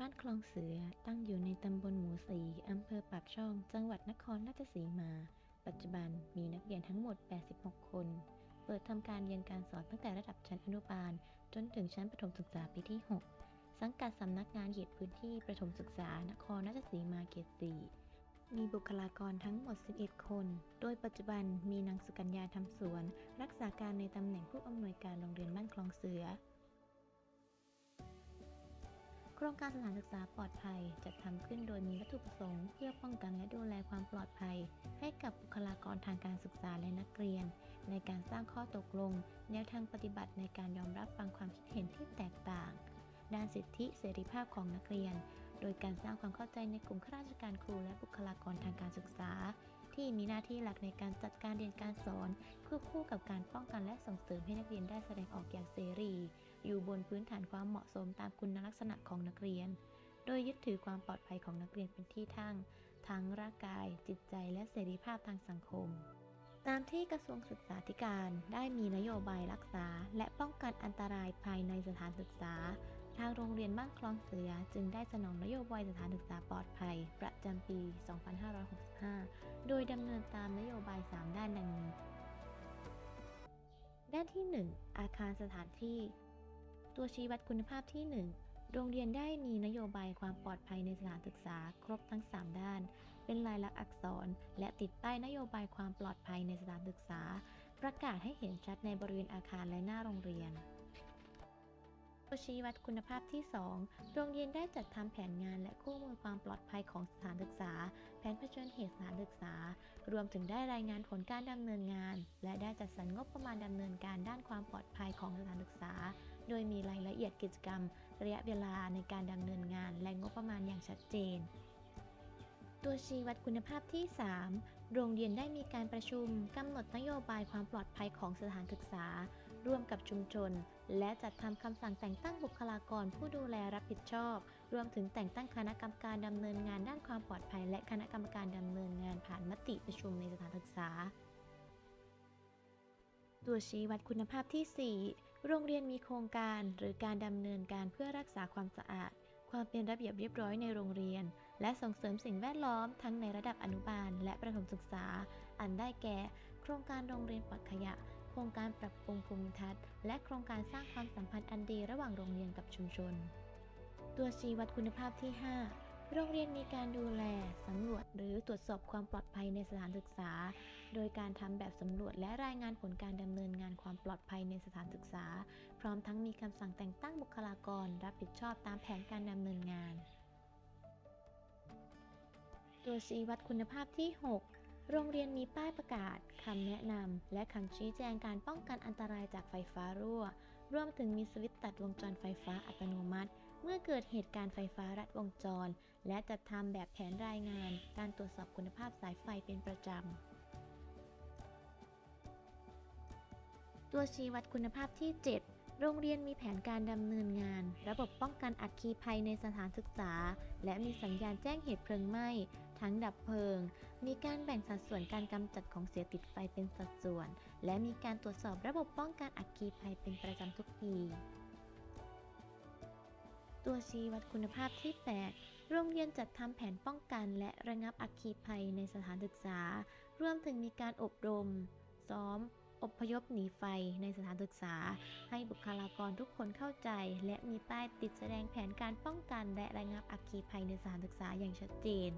บ้านคลองเสือตั้งอยู่ในตำบลหมูสีอำเภอปากช่อง จังหวัดนครราชสีมา ปัจจุบันมีนักเรียนทั้งหมด 86 คน เปิดทำการเรียนการสอนตั้งแต่ระดับชั้นอนุบาล จนถึงชั้นประถมศึกษาปีที่ 6 สังกัดสำนักงานเขตพื้นที่ประถมศึกษานครราชสีมาเขต 4 มีบุคลากรทั้งหมด 11 คน โดยปัจจุบันมีนางสุกัญญาทำสวน รักษาการในตำแหน่งผู้อำนวยการโรงเรียนบ้านคลองเสือ ครงการสถานศึกษาปลอดภัยจัดทำขึ้นโดยมีวัตถุประสงค์เพื่อป้องกันและดูแลความปลอดภัย ให้กับบุคลากรทางการศึกษาและนักเรียน ในการสร้างข้อตกลง แนวทางปฏิบัติในการยอมรับฟังความคิดเห็นที่แตกต่าง ด้านสิทธิเสรีภาพของนักเรียน โดยการสร้างความเข้าใจในกลุ่มข้าราชการครูและบุคลากรทางการศึกษา ที่มีหน้าที่หลักในการจัดการเรียนการสอนควบคู่กับการป้องกันและส่งเสริมให้นักเรียนได้แสดงออกอย่างเสรี อยู่บนพื้นฐานความเหมาะสมตามคุณลักษณะของนักเรียน โดยยึดถือความปลอดภัยของนักเรียนเป็นที่ตั้งทั้งร่างกาย จิตใจ และเสรีภาพทางสังคม ตามที่กระทรวงศึกษาธิการได้มีนโยบายรักษา และป้องกันอันตรายภายในสถานศึกษา ทางโรงเรียนบ้านคลองเสือจึงได้สนองนโยบายสถานศึกษาปลอดภัย ประจำปี 2565 โดยดำเนินตามนโยบาย 3 ด้านดังนี้ด้านที่ 1 อาคารสถานที่ ตัวชี้วัดคุณภาพที่ 1 โรงเรียนได้มีนโยบายความปลอดภัยในสถานศึกษาครบทั้ง 3 ด้าน เป็นลายลักษณ์อักษร และติดป้ายนโยบายความปลอดภัยในสถานศึกษา ประกาศให้เห็นชัดในบริเวณอาคารและหน้าโรงเรียนตัวชี้วัดคุณภาพที่ 2 โรงเรียนได้จัดทำแผนงานและคู่มือความปลอดภัยของสถานศึกษา แผนเผชิญเหตุสถานศึกษา รวมถึงได้รายงานผลการดำเนินงาน และได้จัดสรรงบประมาณดำเนินการด้านความปลอดภัยของสถานศึกษา โดยมีรายละเอียดกิจกรรม ระยะเวลาในการดำเนินงาน และงบประมาณอย่างชัดเจน ตัวชี้วัดคุณภาพที่ 3 โรงเรียนได้มีการประชุมกำหนดนโยบายความปลอดภัยของสถานศึกษา ร่วมกับชุมชน และจัดทำคำสั่งแต่งตั้งบุคลากรผู้ดูแลรับผิดชอบ รวมถึงแต่งตั้งคณะกรรมการดำเนินงานด้านความปลอดภัย และคณะกรรมการดำเนินงานผ่านมติประชุมในสถานศึกษา ตัวชี้วัดคุณภาพที่ 4 โรงเรียนมีโครงการหรือการดำเนินการเพื่อรักษาความสะอาด ความเป็นระเบียบเรียบร้อยในโรงเรียน และส่งเสริมสิ่งแวดล้อมทั้งในระดับอนุบาล และประถมศึกษา อันได้แก่ โครงการโรงเรียนปลอดขยะโครงการปรับปรุงภูมิทัศน์ และโครงการสร้างความสัมพันธ์อันดีระหว่างโรงเรียนกับชุมชน ตัวชี้วัดคุณภาพที่ 5 โรงเรียนมีการดูแลสำรวจ หรือตรวจสอบความปลอดภัยในสถานศึกษา โดยการทำแบบสำรวจและรายงานผลการดำเนินงานความปลอดภัยในสถานศึกษา พร้อมทั้งมีคำสั่งแต่งตั้งบุคลากร รับผิดชอบตามแผนการดำเนินงาน ตัวชี้วัดคุณภาพที่ 6โรงเรียนมีป้ายประกาศ คำแนะนำ และคำชี้แจงการป้องกันอันตรายจากไฟฟ้ารั่ว รวมถึงมีสวิตช์ตัดวงจรไฟฟ้าอัตโนมัติ เมื่อเกิดเหตุการณ์ไฟฟ้ารัดวงจร และจัดทำแบบแผนรายงาน การตรวจสอบคุณภาพสายไฟเป็นประจำ ตัวชี้วัดคุณภาพที่ 7 โรงเรียนมีแผนการดำเนินงาน ระบบป้องกันอัคคีภัยในสถานศึกษา และมีสัญญาณแจ้งเหตุเพลิงไหม้ ทั้งดับเพลิง มีการแบ่งสัดส่วนการกำจัดของเสียติดไฟเป็นสัดส่วน และมีการตรวจสอบระบบป้องกันอัคคีภัยเป็นประจำทุกปี ตัวชี้วัดคุณภาพที่ 8 โรงเรียนจัดทำแผนป้องกัน และระงับอัคคีภัยในสถานศึกษา รวมถึงมีการอบรม ซ้อมอพยพหนีไฟในสถานศึกษา ให้บุคลากรทุกคนเข้าใจ และมีป้ายติดแสดงแผนการป้องกัน และระงับอัคคีภัยในสถานศึกษาอย่างชัดเจน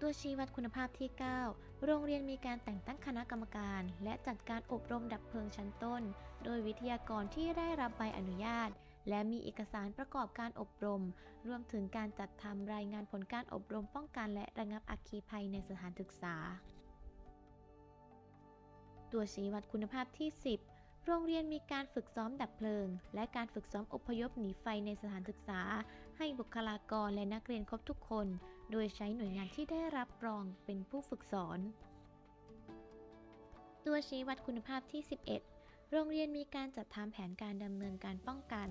ตัวชี้วัดคุณภาพที่ 9 โรงเรียนมีการแต่งตั้งคณะกรรมการ และจัดการอบรมดับเพลิงชั้นต้น โดยวิทยากรที่ได้รับใบอนุญาต และมีเอกสารประกอบการอบรม รวมถึงการจัดทำรายงานผลการอบรมป้องกันและระงับอัคคีภัยในสถานศึกษา ตัวชี้วัดคุณภาพที่ 10 โรงเรียนมีการฝึกซ้อมดับเพลิง และการฝึกซ้อมอพยพหนีไฟในสถานศึกษา ให้บุคลากรและนักเรียนครบทุกคน โดยใช้หน่วยงานที่ได้รับรองเป็นผู้ฝึกสอน ตัวชี้วัดคุณภาพที่ 11โรงเรียนมีการจัดทำแผนการดำเนินการป้องกัน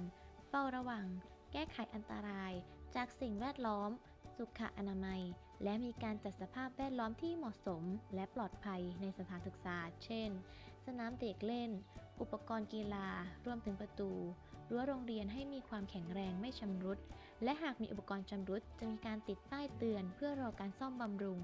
ฝ้าระวัง แก้ไขอันตราย จากสิ่งแวดล้อม สุขอนามัย และมีการจัดสภาพแวดล้อมที่เหมาะสม และปลอดภัยในสถานศึกษา เช่น สนามเด็กเล่น อุปกรณ์กีฬา รวมถึงประตู รั้วโรงเรียนให้มีความแข็งแรงไม่ชำรุด และหากมีอุปกรณ์ชำรุดจะมีการติดป้ายเตือน เพื่อรอการซ่อมบำรุง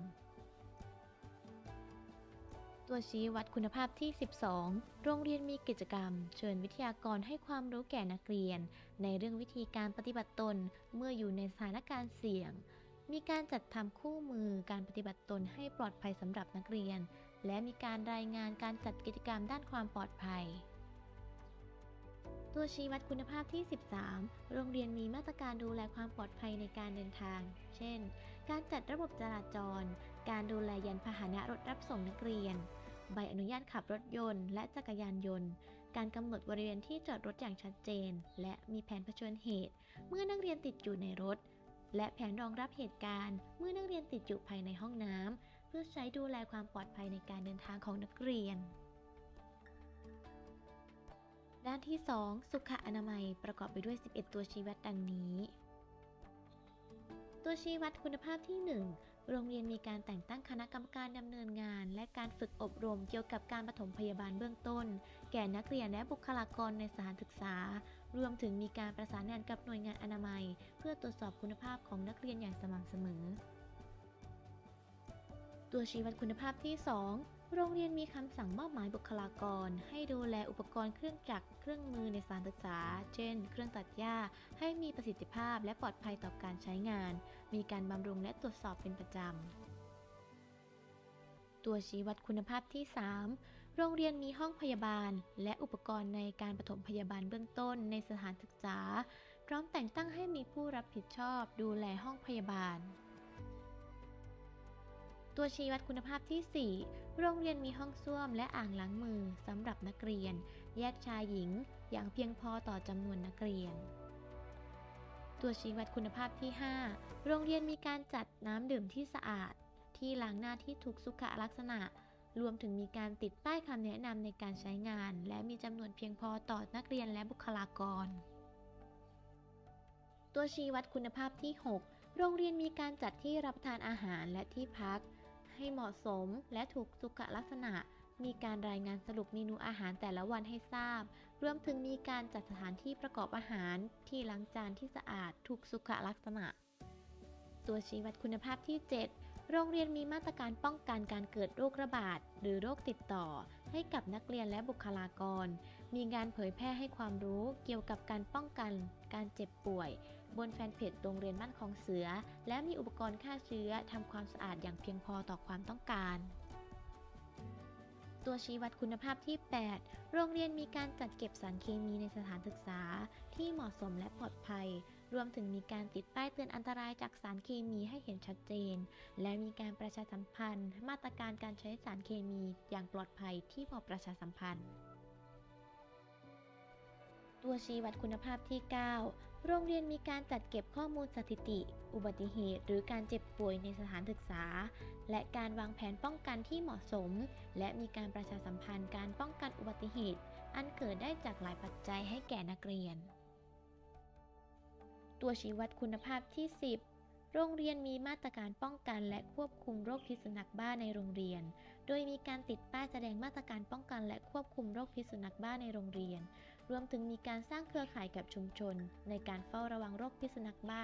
ตัวชี้วัดคุณภาพที่ 12 โรงเรียนมีกิจกรรม เชิญวิทยากรให้ความรู้แก่นักเรียน ในเรื่องวิธีการปฏิบัติตนเมื่ออยู่ในสถานการณ์เสี่ยง มีการจัดทำคู่มือการปฏิบัติตนให้ปลอดภัยสำหรับนักเรียน และมีการรายงานการจัดกิจกรรมด้านความปลอดภัยตัวชี้วัดคุณภาพที่ 13 โรงเรียนมีมาตรการดูแลความปลอดภัยในการเดินทาง เช่น การจัดระบบจราจร การดูแลยานพาหนะรถรับส่งนักเรียน ใบอนุญาตขับรถยนต์ และจักรยานยนต์ การกำหนดบริเวณที่จอดรถอย่างชัดเจน และมีแผนเผชิญเหตุ เมื่อนักเรียนติดอยู่ในรถ และแผนรองรับเหตุการณ์ เมื่อนักเรียนติดอยู่ภายในห้องน้ำเพื่อใช้ดูแลความปลอดภัยในการเดินทางของนักเรียนด้านที่ 2 สุขอนามัยประกอบไปด้วย 11 ตัวชี้วัดดังนี้ ตัวชี้วัดคุณภาพที่ 1 โรงเรียนมีการแต่งตั้งคณะกรรมการดำเนินงาน และการฝึกอบรมเกี่ยวกับการปฐมพยาบาลเบื้องต้น แก่นักเรียนและบุคลากรในสถานศึกษา รวมถึงมีการประสานงานกับหน่วยงานอนามัย เพื่อตรวจสอบคุณภาพของนักเรียนอย่างสม่ำเสมอ ตัวชี้วัดคุณภาพที่ 2โรงเรียนมีคำสั่งมอบหมายบุคลากร ให้ดูแลอุปกรณ์เครื่องจักรเครื่องมือในสถานศึกษา เช่น เครื่องตัดหญ้า ให้มีประสิทธิภาพและปลอดภัยต่อการใช้งาน มีการบำรุงและตรวจสอบเป็นประจำ ตัวชี้วัดคุณภาพที่ 3 โรงเรียนมีห้องพยาบาล และอุปกรณ์ในการปฐมพยาบาลเบื้องต้นในสถานศึกษา พร้อมแต่งตั้งให้มีผู้รับผิดชอบดูแลห้องพยาบาล ตัวชี้วัดคุณภาพที่ 4 โรงเรียนมีห้องส้วมและอ่างล้างมือสำหรับนักเรียน แยกชายหญิงอย่างเพียงพอต่อจำนวนนักเรียน ตัวชี้วัดคุณภาพที่ 5 โรงเรียนมีการจัดน้ำดื่มที่สะอาด ที่ล้างหน้าที่ถูกสุขลักษณะ รวมถึงมีการติดป้ายคำแนะนำในการใช้งาน และมีจำนวนเพียงพอต่อนักเรียนและบุคลากร ตัวชี้วัดคุณภาพที่ 6 โรงเรียนมีการจัดที่รับประทานอาหารและที่พัก ให้เหมาะสมและถูกสุขลักษณะมีการรายงานสรุปเมนูอาหารแต่ละวันให้ทราบ รวมถึงมีการจัดสถานที่ประกอบอาหารที่ล้างจานที่สะอาดถูกสุขลักษณะ ตัวชี้วัดคุณภาพที่ 7 โรงเรียนมีมาตรการป้องกันการเกิดโรคระบาด หรือโรคติดต่อ ให้กับนักเรียนและบุคลากร มีการเผยแพร่ให้ความรู้เกี่ยวกับการป้องกันการเจ็บป่วย บนแฟนเพจโรงเรียนบ้านของเสือ และมีอุปกรณ์ฆ่าเชื้อทำความสะอาดอย่างเพียงพอต่อความต้องการ ตัวชี้วัดคุณภาพที่ 8 โรงเรียนมีการจัดเก็บสารเคมีในสถานศึกษา ที่เหมาะสมและปลอดภัย รวมถึงมีการติดป้ายเตือนอันตรายจากสารเคมีให้เห็นชัดเจน และมีการประชาสัมพันธ์ มาตรการการใช้สารเคมีอย่างปลอดภัยที่เหมาะประชาสัมพันธ์ตัวชี้วัดคุณภาพที่ 9 โรงเรียนมีการจัดเก็บข้อมูลสถิติ อุบัติเหตุ หรือการเจ็บป่วยในสถานศึกษา และการวางแผนป้องกันที่เหมาะสม และมีการประชาสัมพันธ์การป้องกันอุบัติเหตุ อันเกิดได้จากหลายปัจจัยให้แก่นักเรียน ตัวชี้วัดคุณภาพที่ 10โรงเรียนมีมาตรการป้องกันและควบคุมโรคพิษสุนัขบ้าในโรงเรียน โดยมีการติดป้ายแสดงมาตรการป้องกันและควบคุมโรคพิษสุนัขบ้าในโรงเรียน รวมถึงมีการสร้างเครือข่ายกับชุมชน ในการเฝ้าระวังโรคพิษสุนัขบ้า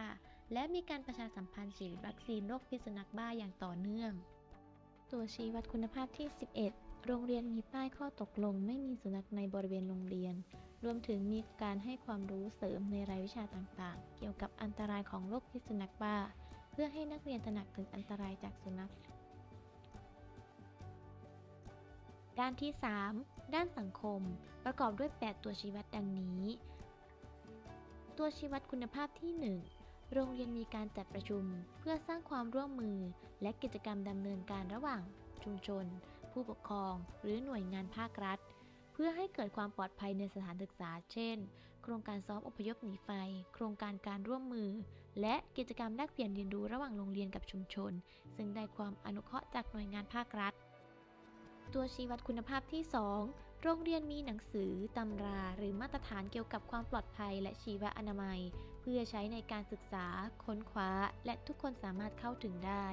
และมีการประชาสัมพันธ์ฉีดวัคซีนโรคพิษสุนัขบ้าอย่างต่อเนื่อง ตัวชี้วัดคุณภาพที่ 11 โรงเรียนมีป้ายข้อตกลง ไม่มีสุนัขในบริเวณโรงเรียน รวมถึงมีการให้ความรู้เสริมในรายวิชาต่างๆ เกี่ยวกับอันตรายของโรคพิษสุนัขบ้า เพื่อให้นักเรียนตระหนักถึงอันตรายจากสุนัขด้านที่ 3 ด้านสังคมประกอบด้วย 8 ตัวชี้วัดดังนี้ ตัวชี้วัดคุณภาพที่ 1 โรงเรียนมีการจัดประชุมเพื่อสร้างความร่วมมือ และกิจกรรมดำเนินการระหว่าง ชุมชน ผู้ปกครอง หรือหน่วยงานภาครัฐ เพื่อให้เกิดความปลอดภัยในสถานศึกษา เช่น โครงการซ้อมอพยพหนีไฟ โครงการการร่วมมือ และกิจกรรมแลกเปลี่ยนเรียนรู้ระหว่างโรงเรียนกับชุมชน ซึ่งได้ความอนุเคราะห์จากหน่วยงานภาครัฐ ตัวชี้วัดคุณภาพที่ 2 โรงเรียนมีหนังสือ ตำรา หรือมาตรฐานเกี่ยวกับความปลอดภัย และชีวอนามัย เพื่อใช้ในการศึกษา ค้นคว้า และทุกคนสามารถเข้าถึงได้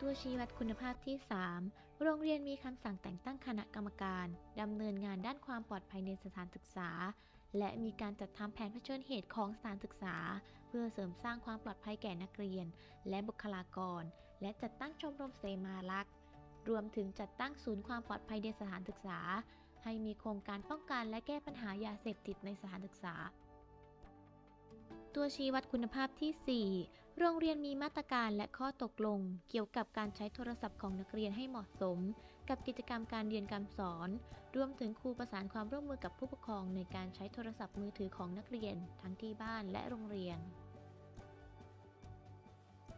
ตัวชี้วัดคุณภาพที่ 3 โรงเรียนมีคำสั่งแต่งตั้งคณะกรรมการดำเนินงานด้านความปลอดภัยในสถานศึกษา และมีการจัดทำแผนเผชิญเหตุของสถานศึกษา เพื่อเสริมสร้างความปลอดภัยแก่นักเรียน และบุคลากร และจัดตั้งชมรมเสมาลักษ์ รวมถึงจัดตั้งศูนย์ความปลอดภัยในสถานศึกษา ให้มีโครงการป้องกันและแก้ปัญหายาเสพติดในสถานศึกษา ตัวชี้วัดคุณภาพที่ 4 โรงเรียนมีมาตรการและข้อตกลง เกี่ยวกับการใช้โทรศัพท์ของนักเรียนให้เหมาะสม กับกิจกรรมการเรียนการสอน รวมถึงครูประสานความร่วมมือกับผู้ปกครองในการใช้โทรศัพท์มือถือของนักเรียน ทั้งที่บ้านและโรงเรียน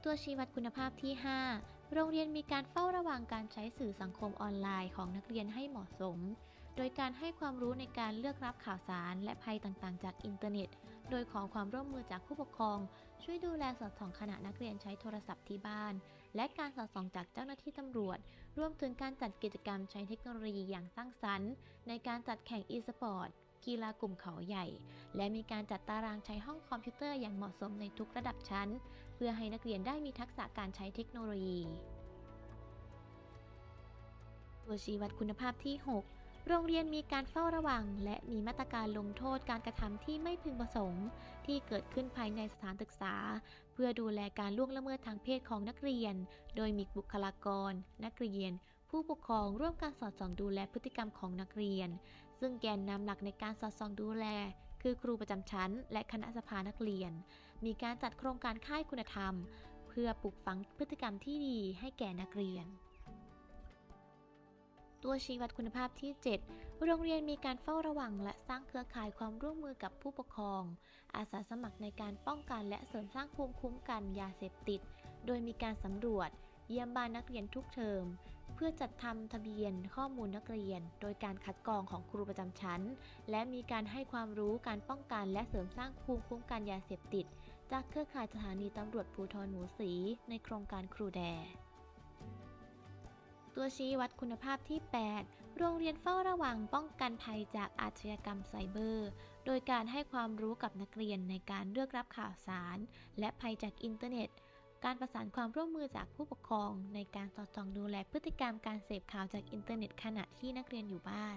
ตัวชี้วัดคุณภาพที่ 5 โรงเรียนมีการเฝ้าระวังการใช้สื่อสังคมออนไลน์ของนักเรียนให้เหมาะสม โดยการให้ความรู้ในการเลือกรับข่าวสารและภัยต่างๆ จากอินเทอร์เน็ต โดยขอความร่วมมือจากผู้ปกครอง ช่วยดูแลสอดส่องขณะนักเรียนใช้โทรศัพท์ที่บ้าน และการสอดส่องจากเจ้าหน้าที่ตำรวจ รวมถึงการจัดกิจกรรมใช้เทคโนโลยีอย่างสร้างสรรค์ ในการจัดแข่ง e-sport กีฬากลุ่มเขาใหญ่ และมีการจัดตารางใช้ห้องคอมพิวเตอร์อย่างเหมาะสมในทุกระดับชั้น เพื่อให้นักเรียนได้มีทักษะการใช้เทคโนโลยี ตัวชี้วัดคุณภาพที่ 6 โรงเรียนมีการเฝ้าระวัง และมีมาตรการลงโทษการกระทำที่ไม่พึงประสงค์ ที่เกิดขึ้นภายในสถานศึกษา เพื่อดูแลการล่วงละเมิดทางเพศของนักเรียน โดยมีบุคลากร นักเรียนผู้ปกครองร่วมการสอดส่องดูแลพฤติกรรมของนักเรียน ซึ่งแกนนำหลักในการสอดส่องดูแล คือครูประจำชั้น และคณะสภานักเรียน มีการจัดโครงการค่ายคุณธรรม เพื่อปลูกฝังพฤติกรรมที่ดีให้แก่นักเรียน ตัวชี้วัดคุณภาพที่ 7 โรงเรียนมีการเฝ้าระวัง และสร้างเครือข่ายความร่วมมือกับผู้ปกครอง อาสาสมัครในการป้องกันและเสริมสร้างภูมิคุ้มกันยาเสพติด โดยมีการสำรวจ เยี่ยมบ้านนักเรียนทุกเทอม เพื่อจัดทำทะเบียนข้อมูลนักเรียน โดยการคัดกรองของครูประจำชั้น และมีการให้ความรู้การป้องกันและเสริมสร้างภูมิคุ้มกันยาเสพติด จากเครือข่ายสถานีตำรวจภูธรหมูสี ในโครงการครูแดตัวชี้วัดคุณภาพที่ 8 โรงเรียนเฝ้าระวังป้องกันภัยจากอาชญากรรมไซเบอร์ โดยการให้ความรู้กับนักเรียนในการเลือกรับข่าวสาร และภัยจากอินเทอร์เน็ต การประสานความร่วมมือจากผู้ปกครอง ในการสอดส่องดูแลพฤติกรรมการเสพข่าวจากอินเทอร์เน็ตขณะที่นักเรียนอยู่บ้าน